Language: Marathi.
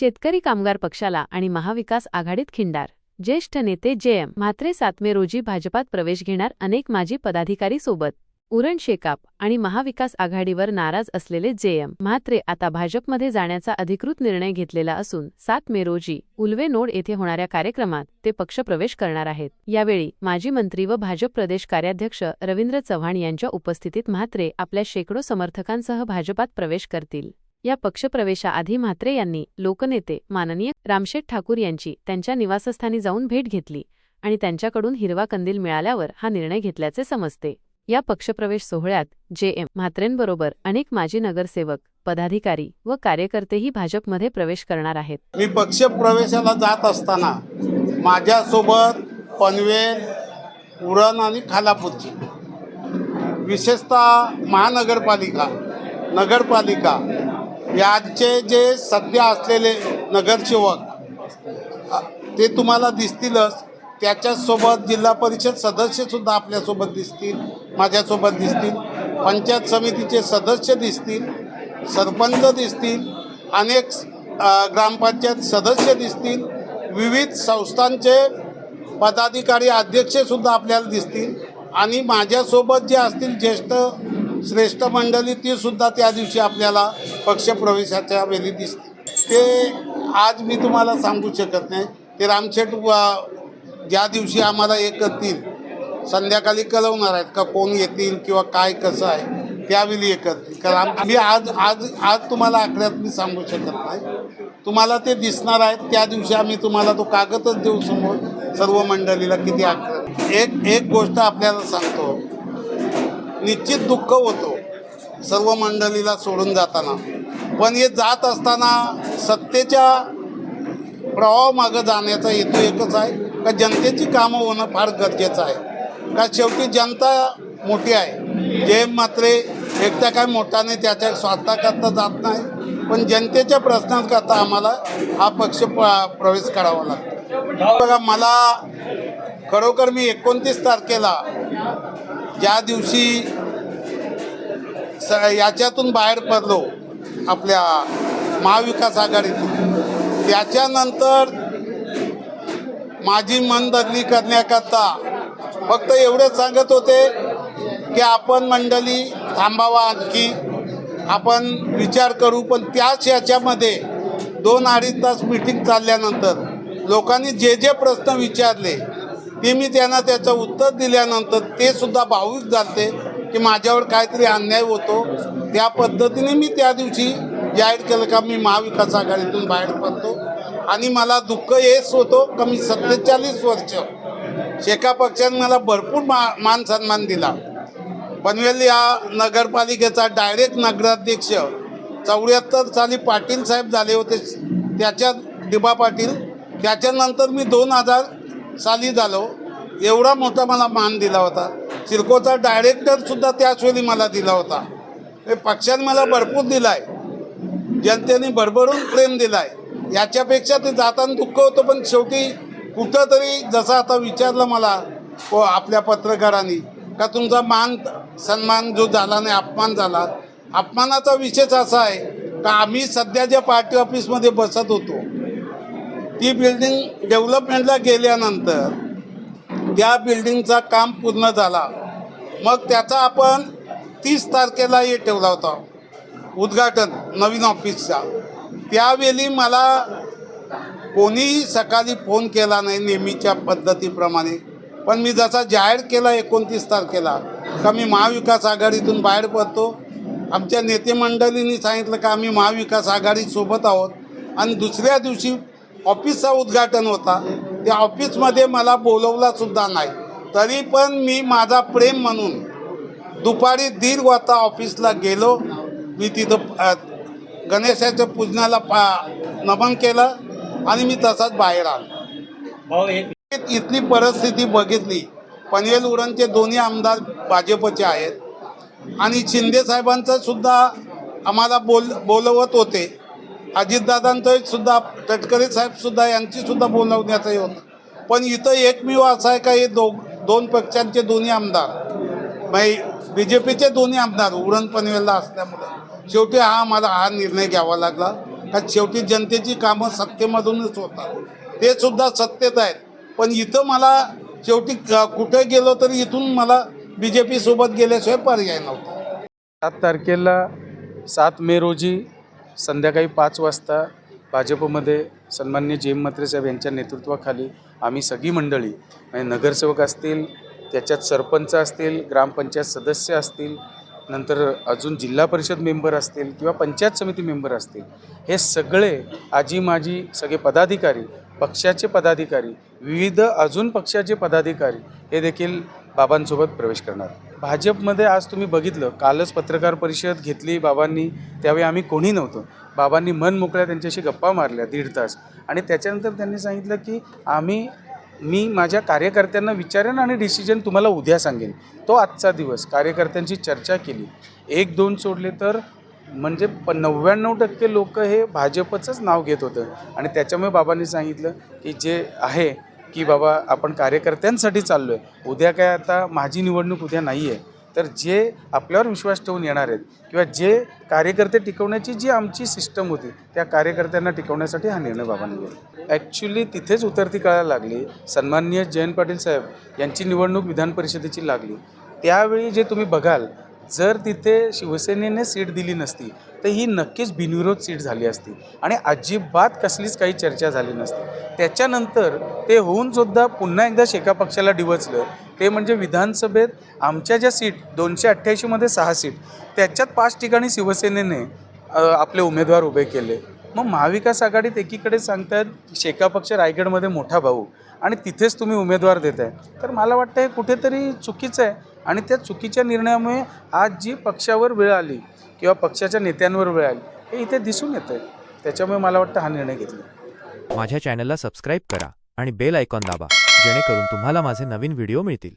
शेतकरी कामगार पक्षाला आणि महाविकास आघाडीत खिंडार. ज्येष्ठ नेते जे एम. म्हात्रे सातमे रोजी भाजपात प्रवेश घेणार अनेक माजी पदाधिकारी सोबत. उरण शेकाप आणि महाविकास आघाडीवर नाराज असलेले जे एम. म्हात्रे आता भाजपमध्ये जाण्याचा अधिकृत निर्णय घेतलेला असून सात मे रोजी उल्वे नोड येथे होणाऱ्या कार्यक्रमात ते पक्षप्रवेश करणार आहेत. यावेळी माजी मंत्री व भाजप प्रदेश कार्याध्यक्ष रवींद्र चव्हाण यांच्या उपस्थितीत म्हात्रे आपल्या शेकडो समर्थकांसह भाजपात प्रवेश करतील. या पक्षप्रवेशाआधी म्हात्रे यांनी लोकनेते माननीय रामशेठ ठाकूर यांची त्यांच्या निवासस्थानी जाऊन भेट घेतली आणि त्यांच्याकडून हिरवा कंदील मिळाल्यावर हा निर्णय घेतल्याचे समजते. या पक्षप्रवेश सोहळ्यात जे एम म्हात्रेंबरोबर अनेक माजी नगरसेवक पदाधिकारी व कार्यकर्तेही भाजपमध्ये प्रवेश करणार आहेत. मी पक्ष प्रवेशाला जात असताना माझ्यासोबत पनवेल उरण आणि खालापूरची विशेषतः महानगरपालिका नगरपालिका याचे जे सध्या असलेले नगरसेवक ते तुम्हाला दिसतीलच. त्याच्यासोबत जिल्हा परिषद सदस्यसुद्धा आपल्यासोबत दिसतील माझ्यासोबत दिसतील. पंचायत समितीचे सदस्य दिसतील सरपंच दिसतील अनेक ग्रामपंचायत सदस्य दिसतील. विविध संस्थांचे पदाधिकारी अध्यक्षसुद्धा आपल्याला दिसतील. आणि माझ्यासोबत जे असतील ज्येष्ठ श्रेष्ठ मंडळी ती सुद्धा त्या दिवशी आपल्याला पक्षप्रवेशाच्या वेळी दिसते. ते आज मी तुम्हाला सांगू शकत नाही. ते रामशेठ ज्या दिवशी आम्हाला एक करतील संध्याकाळी कळवणार आहेत का कोण येतील किंवा काय कसं आहे त्यावेळी एक करतील कारण आम- मी आज आज आज तुम्हाला आकड्यात मी सांगू शकत नाही. तुम्हाला ते दिसणार आहेत. त्या दिवशी आम्ही तुम्हाला तो कागदच देऊ समोर सर्व मंडळीला किती आकडे एक एक गोष्ट आपल्याला सांगतो. निश्चित दुःख होतो. सर्व मंडळीला सोडून जाताना. पण हे जात असताना सत्तेच्या प्रवाहामागं जाण्याचा हेतू एकच आहे का जनतेची कामं होणं फार गरजेचं आहे. का शेवटी जनता मोठी आहे. जे मात्रे एकटा काय मोठाने त्याच्या स्वार्थाकरता जात नाही. पण जनतेच्या प्रश्नांकरता आम्हाला हा पक्ष प- प्रवेश करावा लागतो. बघा मला खरोखर मी एकोणतीस तारखेला ज्या दिवशी स याच्यातून बाहेर पडलो आपल्या महाविकास आघाडीतून त्याच्यानंतर माझी मनबदली करण्याकरता फक्त एवढेच सांगत होते की आपण मंडळी थांबावा आणखी. आपण विचार करू पण त्याच याच्यामध्ये दोन अडीच तास मिटिंग चालल्यानंतर लोकांनी जे जे प्रश्न विचारले ते मी त्यांना त्याचं उत्तर दिल्यानंतर ते सुद्धा भावूक झालते की माझ्यावर काहीतरी अन्याय होतो. त्या पद्धतीने मी त्या दिवशी जाहीर केलं का मी महाविकास आघाडीतून बाहेर पडतो. आणि मला दुःख हेच होतो का मी सत्तेचाळीस वर्ष शेका पक्षाने मला भरपूर मा मान सन्मान दिला. पनवेल या नगरपालिकेचा डायरेक्ट नगराध्यक्ष चौऱ्याहत्तर साली पाटील साहेब झाले होते. त्याच्या दिबा पाटील. त्याच्यानंतर मी दोन हजार साली झालो. एवढा मोठा मला मान दिला होता. सिडकोचा डायरेक्टरसुद्धा त्याच वेळी मला दिला होता. हे पक्षाने मला भरपूर दिला आहे जनतेने भरभरून प्रेम दिला आहे याच्यापेक्षा ते जाताना दुःख होतं पण शेवटी कुठंतरी जसं आता विचारलं मला व आपल्या पत्रकारांनी का तुमचा मान सन्मान जो झाला नाही अपमान झाला अपमानाचा विषयच असा आहे का आम्ही सध्या ज्या पार्टी ऑफिसमध्ये बसत होतो ती बिल्डिंग डेव्हलपमेंटला गेल्यानंतर त्या बिल्डिंगचा काम पूर्ण झाला. मग त्याचा आपण तीस तारखेला हे ठेवला होता. उद्घाटन नवीन ऑफिसचा त्यावेळी मला कोणीही सकाळी फोन केला नाही नेहमीच्या पद्धतीप्रमाणे. पण मी जसा जाहीर केला एकोणतीस तारखेला का मी महाविकास आघाडीतून बाहेर पडतो. आमच्या नेते मंडळींनी सांगितलं का आम्ही महाविकास आघाडीसोबत आहोत. आणि दुसऱ्या दिवशी ऑफिसचा उद्घाटन होता. त्या ऑफिसमध्ये मला बोलवला सुद्धा नाही. तरी पण मी माझा प्रेम म्हणून दुपारी दीड वाजता ऑफिसला गेलो. मी तिथं गणेशाच्या पूजनाला पा नमन केलं आणि मी तसाच बाहेर आलो. इथली परिस्थिती बघितली. पनवेल उरणचे दोन्ही आमदार भाजपचे आहेत. आणि शिंदे साहेबांचं सुद्धा आम्हाला बोल बोलवत होते. अजितदादांचं सुद्धा तटकरे साहेब सुद्धा यांची सुद्धा बोलवण्याचंही होतं. पण इथं एकमेव असं आहे का हे दो दोन पक्षांचे दोन्ही आमदार? म्हणजे बी जे पीचे दोन्ही आमदार उरण पनवेलला असल्यामुळे. शेवटी हा मला हा निर्णय घ्यावा लागला. का शेवटी जनतेची कामं सत्तेमधूनच होतात. ते सुद्धा सत्तेत आहेत. पण इथं मला शेवटी क- कुठे गेलो तरी इथून मला बी जे पीसोबत गेल्याशिवाय पर्याय नव्हता. सात तारखेला सात मे रोजी संध्याकाळी पाच वाजता भाजपमध्ये सन्मान्य जे एम म्हात्रे साहेब यांच्या नेतृत्वाखाली आम्ही सगळी मंडळी म्हणजे नगरसेवक असतील त्याच्यात सरपंच असतील ग्रामपंचायत सदस्य असतील नंतर अजून जिल्हा परिषद मेंबर असतील किंवा पंचायत समिती मेंबर असतील हे सगळे आजी माजी सगळे पदाधिकारी पक्षाचे पदाधिकारी विविध अजून पक्षाचे पदाधिकारी हे देखील बाबांसोबत प्रवेश करणार. भाजपमध्ये आज तुम्ही बघितलं कालच पत्रकार परिषद घेतली बाबांनी त्यावेळी आम्ही कोणी नव्हतो. बाबांनी मन मोकळ्या त्यांच्याशी गप्पा मारल्या दीड तास. आणि त्याच्यानंतर त्यांनी सांगितलं की आम्ही मी माझ्या कार्यकर्त्यांना विचारेन आणि डिसिजन तुम्हाला उद्या सांगेन. तो आजचा दिवस कार्यकर्त्यांची चर्चा केली. एक दोन सोडले तर म्हणजे प नव्याण्णव टक्के लोक हे भाजपचंच नाव घेत होतं. आणि त्याच्यामुळे बाबांनी सांगितलं की जे आहे की बाबा आपण कार्यकर्त्यांसाठी चाललो आहे उद्या काय आता माझी निवडणूक उद्या नाही आहे तर जे आपल्यावर विश्वास ठेवून येणार आहेत किंवा जे कार्यकर्ते टिकवण्याची जी आमची सिस्टम होती त्या कार्यकर्त्यांना टिकवण्यासाठी हा निर्णय बाबांनी घेतला. ॲक्च्युली तिथेच उतरती कळायला लागली. सन्माननीय जयंत पाटील साहेब यांची निवडणूक विधान परिषदेची लागली. त्यावेळी जे तुम्ही बघाल जर तिथे शिवसेनेने सीट दिली नसती तर ही नक्कीच बिनविरोध सीट झाली असती आणि अजिबात कसलीच काही चर्चा झाली नसती. त्याच्यानंतर ते होऊन सुद्धा पुन्हा एकदा शेका पक्षाला डिवचलं. ते म्हणजे विधानसभेत आमच्या ज्या सीट दोनशे अठ्ठ्याऐंशीमध्ये सहा सीट त्याच्यात पाच ठिकाणी शिवसेनेने आपले उमेदवार उभे केले. मग महाविकास आघाडीत एकीकडे सांगतात शेका पक्ष रायगडमध्ये मोठा भाऊ आणि तिथेच तुम्ही उमेदवार देत आहे तर मला वाटतं हे कुठेतरी चुकीचं आहे. आणि त्या चुकीच्या निर्णयामुळे आज जी पक्षावर वेळ आली किंवा पक्षाच्या नेत्यांवर वेळ आली हे इथे दिसून येतं आहे त्याच्यामुळे मला वाटतं हा निर्णय घेतला. माझ्या चॅनलला सबस्क्राईब करा आणि बेल आयकॉन दाबा जेणेकरून तुम्हाला माझे नवीन व्हिडिओ मिळतील.